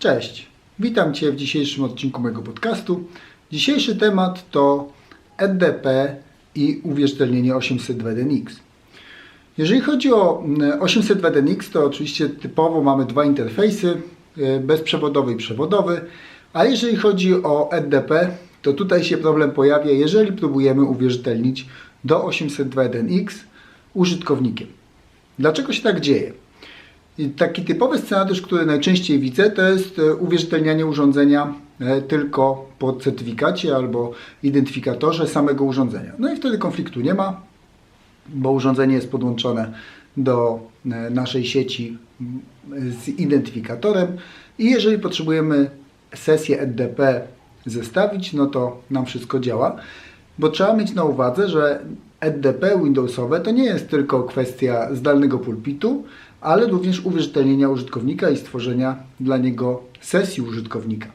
Cześć, witam Cię w dzisiejszym odcinku mojego podcastu. Dzisiejszy temat to EDP i uwierzytelnienie 802.1x. Jeżeli chodzi o 802.1x, to oczywiście typowo mamy dwa interfejsy, e, bezprzewodowy i przewodowy, a jeżeli chodzi o EDP, to tutaj się problem pojawia, jeżeli próbujemy uwierzytelnić do 802.1x użytkownikiem. Dlaczego się tak dzieje? Taki typowy scenariusz, który najczęściej widzę, to jest e, uwierzytelnianie urządzenia e, tylko po certyfikacie albo identyfikatorze samego urządzenia. No i wtedy konfliktu nie ma, bo urządzenie jest podłączone do e, naszej sieci z identyfikatorem i jeżeli potrzebujemy sesję EDP zestawić, no to nam wszystko działa, bo trzeba mieć na uwadze, że EDP Windowsowe to nie jest tylko kwestia zdalnego pulpitu, ale również uwierzytelnienia użytkownika i stworzenia dla niego sesji użytkownika.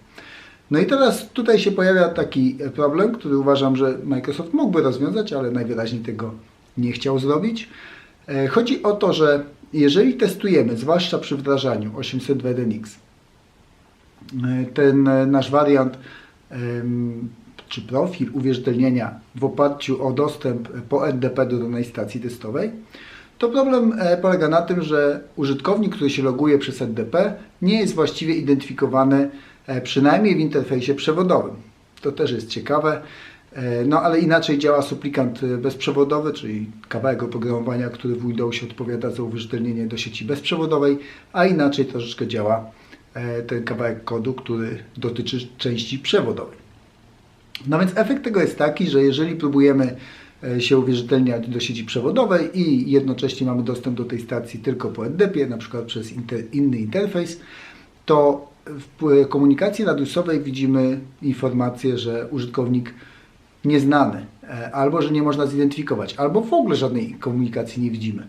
No i teraz tutaj się pojawia taki problem, który uważam, że Microsoft mógłby rozwiązać, ale najwyraźniej tego nie chciał zrobić. E, chodzi o to, że jeżeli testujemy, zwłaszcza przy wdrażaniu 802.1x, e, ten nasz wariant czy profil uwierzytelnienia w oparciu o dostęp po NDP do danej stacji testowej, to problem e, polega na tym, że użytkownik, który się loguje przez NDP, nie jest właściwie identyfikowany e, przynajmniej w interfejsie przewodowym. To też jest ciekawe. E, no ale inaczej działa suplikant bezprzewodowy, czyli kawałek oprogramowania, który w Windowsie odpowiada za uwierzytelnienie do sieci bezprzewodowej, a inaczej troszeczkę działa ten kawałek kodu, który dotyczy części przewodowej. No więc efekt tego jest taki, że jeżeli próbujemy się uwierzytelniać do sieci przewodowej i jednocześnie mamy dostęp do tej stacji tylko po NDP, na przykład przez inter, inny interfejs, to w komunikacji radiusowej widzimy informację, że użytkownik nieznany, e, albo że nie można zidentyfikować, albo w ogóle żadnej komunikacji nie widzimy.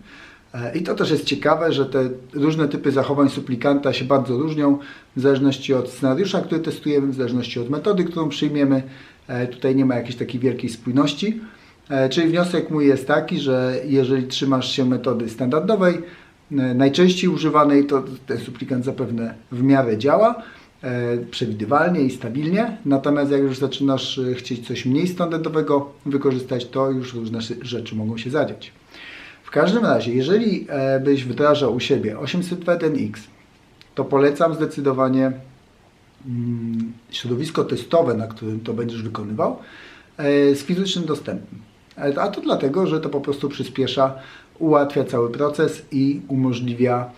E, I to też jest ciekawe, że te różne typy zachowań suplikanta się bardzo różnią w zależności od scenariusza, który testujemy, w zależności od metody, którą przyjmiemy. E, tutaj nie ma jakiejś takiej wielkiej spójności. E, czyli wniosek mój jest taki, że jeżeli trzymasz się metody standardowej, najczęściej używanej, to ten suplikant zapewne w miarę działa przewidywalnie i stabilnie. Natomiast jak już zaczynasz chcieć coś mniej standardowego wykorzystać, to już różne rzeczy mogą się zadziać. W każdym razie, jeżeli e, byś wdrażał u siebie 801X, to polecam zdecydowanie mm, środowisko testowe, na którym to będziesz wykonywał, e, z fizycznym dostępem. E, a to dlatego, że to po prostu przyspiesza, ułatwia cały proces i umożliwia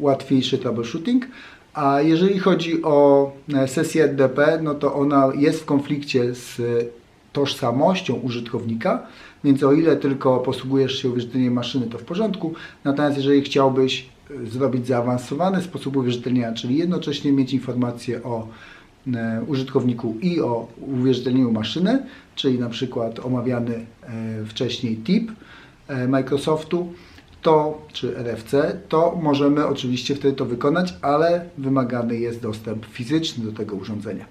łatwiejszy troubleshooting. A jeżeli chodzi o sesję EDP, no to ona jest w konflikcie z tożsamością użytkownika, więc o ile tylko posługujesz się uwierzytelnieniem maszyny, to w porządku. Natomiast jeżeli chciałbyś e, zrobić zaawansowany sposób uwierzytelnienia, czyli jednocześnie mieć informacje o e, użytkowniku i o uwierzytelnieniu maszyny, czyli na przykład omawiany e, wcześniej tip Microsoftu, to, czy RFC, to możemy oczywiście wtedy to wykonać, ale wymagany jest dostęp fizyczny do tego urządzenia.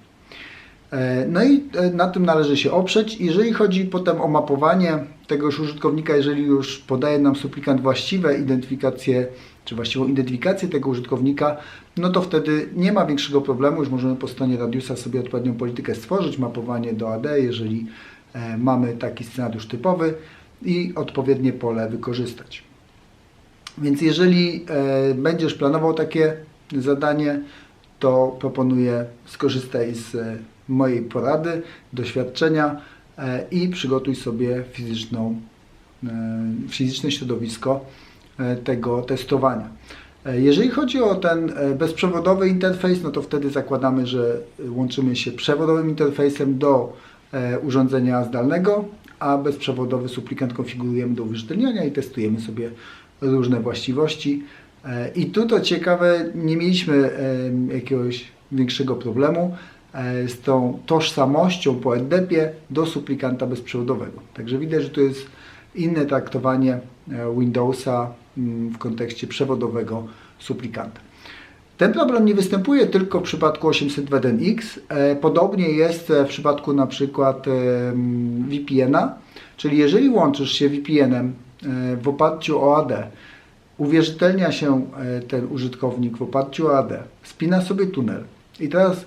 E, no i e, na tym należy się oprzeć. Jeżeli chodzi potem o mapowanie tegoż użytkownika, jeżeli już podaje nam suplikant właściwe identyfikacje, czy właściwą identyfikację tego użytkownika, no to wtedy nie ma większego problemu, już możemy po stronie Radiusa sobie odpowiednią politykę stworzyć, mapowanie do AD, jeżeli e, mamy taki scenariusz typowy i odpowiednie pole wykorzystać. Więc jeżeli będziesz planował takie zadanie, to proponuję skorzystaj z mojej porady, doświadczenia e, i przygotuj sobie fizyczną, e, fizyczne środowisko e, tego testowania. Jeżeli chodzi o ten bezprzewodowy interfejs, no to wtedy zakładamy, że łączymy się przewodowym interfejsem do urządzenia zdalnego, a bezprzewodowy suplikant konfigurujemy do uwierzytelniania i testujemy sobie różne właściwości. I tu to ciekawe, nie mieliśmy jakiegoś większego problemu. E, z tą tożsamością po NDP do suplikanta bezprzewodowego. Także widać, że to jest inne traktowanie e, Windowsa mm, w kontekście przewodowego suplikanta. Ten problem nie występuje tylko w przypadku 802.1x. E, podobnie jest w przypadku na przykład VPN-a, czyli jeżeli łączysz się VPN-em w oparciu o AD uwierzytelnia się ten użytkownik w oparciu o AD, spina sobie tunel i teraz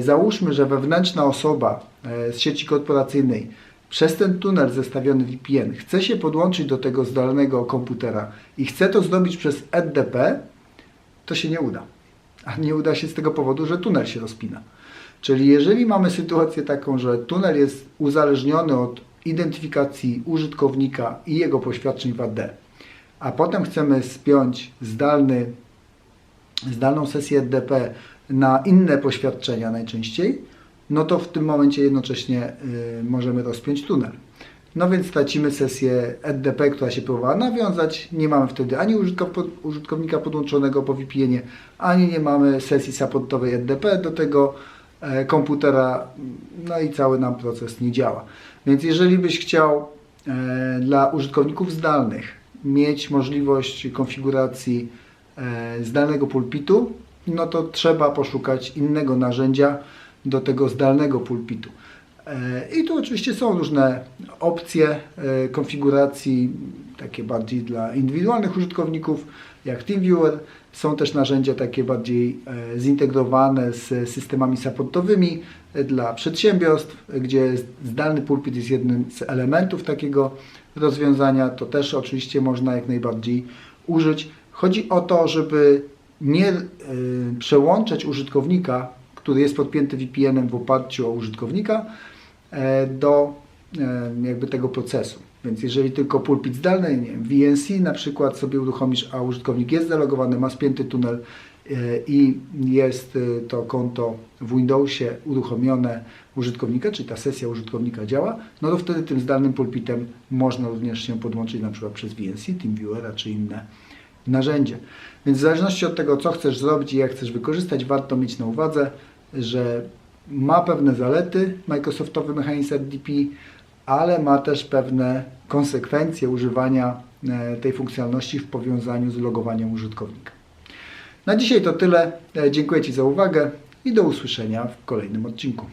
załóżmy, że wewnętrzna osoba e, z sieci korporacyjnej przez ten tunel zestawiony VPN chce się podłączyć do tego zdalnego komputera i chce to zrobić przez EDP, to się nie uda. A nie uda się z tego powodu, że tunel się rozpina. Czyli jeżeli mamy sytuację taką, że tunel jest uzależniony od identyfikacji użytkownika i jego poświadczeń w AD, a potem chcemy spiąć zdalny, zdalną sesję EDP na inne poświadczenia najczęściej, no to w tym momencie jednocześnie y, możemy rozpiąć tunel. No więc tracimy sesję EDP, która się próbowała nawiązać. Nie mamy wtedy ani użytkow- użytkownika podłączonego po VPN-ie, ani nie mamy sesji supportowej EDP do tego e, komputera. No i cały nam proces nie działa. Więc jeżeli byś chciał e, dla użytkowników zdalnych mieć możliwość konfiguracji e, zdalnego pulpitu, no to trzeba poszukać innego narzędzia do tego zdalnego pulpitu. E, I tu oczywiście są różne opcje e, konfiguracji, takie bardziej dla indywidualnych użytkowników, jak TeamViewer. Są też narzędzia takie bardziej e, zintegrowane z systemami supportowymi dla przedsiębiorstw, gdzie zdalny pulpit jest jednym z elementów takiego rozwiązania. To też oczywiście można jak najbardziej użyć. Chodzi o to, żeby nie e, przełączać użytkownika, który jest podpięty VPN-em w oparciu o użytkownika, e, do e, jakby tego procesu. Więc jeżeli tylko pulpit zdalny, nie wiem, VNC na przykład sobie uruchomisz, a użytkownik jest zalogowany, ma spięty tunel i jest to konto w Windowsie uruchomione użytkownika, czyli ta sesja użytkownika działa, no to wtedy tym zdalnym pulpitem można również się podłączyć na przykład przez VNC, TeamViewera czy inne narzędzie. Więc w zależności od tego, co chcesz zrobić i jak chcesz wykorzystać, warto mieć na uwadze, że ma pewne zalety Microsoftowy mechanizm RDP, ale ma też pewne konsekwencje używania e, tej funkcjonalności w powiązaniu z logowaniem użytkownika. Na dzisiaj to tyle. E, Dziękuję Ci za uwagę i do usłyszenia w kolejnym odcinku.